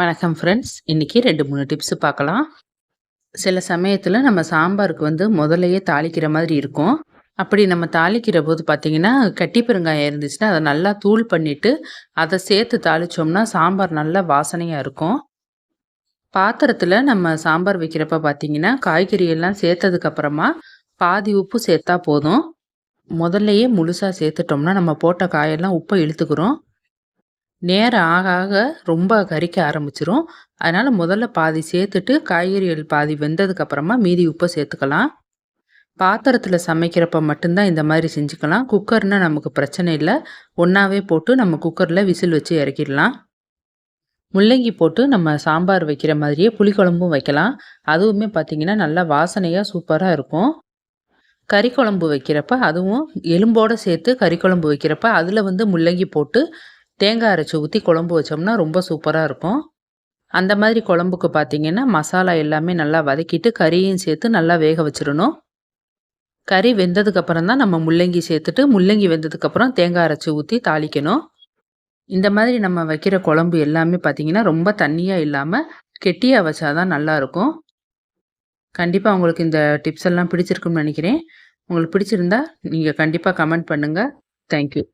வணக்கம் ஃப்ரெண்ட்ஸ் இன்றைக்கி ரெண்டு மூணு டிப்ஸு பார்க்கலாம். சில சமயத்தில் நம்ம சாம்பாருக்கு வந்து முதலையே தாளிக்கிற மாதிரி இருக்கும். அப்படி நம்ம தாளிக்கிற போது பார்த்திங்கன்னா கட்டி பெருங்காயம் இருந்துச்சுன்னா அதை நல்லா தூள் பண்ணிவிட்டு அதை சேர்த்து தாளித்தோம்னா சாம்பார் நல்லா வாசனையாக இருக்கும். பாத்திரத்தில் நம்ம சாம்பார் வைக்கிறப்ப பார்த்திங்கன்னா காய்கறியெல்லாம் சேர்த்ததுக்கப்புறமா பாதி உப்பு சேர்த்தா போதும். முதல்லையே முழுசாக சேர்த்துட்டோம்னா நம்ம போட்ட காயெல்லாம் உப்பை இழுத்துக்கிறோம். நேரம் ஆக ஆக ரொம்ப கறிக்க ஆரம்பிச்சிரும். அதனால் முதல்ல பாதி சேர்த்துட்டு காய்கறிகள் பாதி வெந்ததுக்கப்புறமா மீதி உப்பை சேர்த்துக்கலாம். பாத்திரத்தில் சமைக்கிறப்ப மட்டும்தான் இந்த மாதிரி செஞ்சுக்கலாம். குக்கர்னால் நமக்கு பிரச்சனை இல்லை. ஒன்றாவே போட்டு நம்ம குக்கரில் விசில் வச்சு இறக்கிடலாம். முள்ளங்கி போட்டு நம்ம சாம்பார் வைக்கிற மாதிரியே புளிக்குழம்பும் வைக்கலாம். அதுவுமே பார்த்திங்கன்னா நல்லா வாசனையாக சூப்பராக இருக்கும். கறி குழம்பு வைக்கிறப்ப அதுவும் எலும்போடு சேர்த்து கறி குழம்பு வைக்கிறப்ப அதில் வந்து முள்ளங்கி போட்டு தேங்காய் அரைச்சி ஊற்றி குழம்பு வச்சோம்னா ரொம்ப சூப்பராக இருக்கும். அந்த மாதிரி குழம்புக்கு பார்த்தீங்கன்னா மசாலா எல்லாமே நல்லா வதக்கிட்டு கறியும் சேர்த்து நல்லா வேக வச்சிடணும். கறி வெந்ததுக்கப்புறம் தான் நம்ம முள்ளங்கி சேர்த்துட்டு முள்ளங்கி வெந்ததுக்கப்புறம் தேங்காய் அரைச்சி ஊற்றி தாளிக்கணும். இந்த மாதிரி நம்ம வைக்கிற குழம்பு எல்லாமே பார்த்திங்கன்னா ரொம்ப தண்ணியாக இல்லாமல் கெட்டியாக வச்சாதான் நல்லாயிருக்கும் கண்டிப்பாக உங்களுக்கு இந்த டிப்ஸ் எல்லாம் பிடிச்சிருக்குன்னு நினைக்கிறேன். உங்களுக்கு பிடிச்சிருந்தா நீங்கள் கண்டிப்பாக கமெண்ட் பண்ணுங்கள் தேங்க்யூ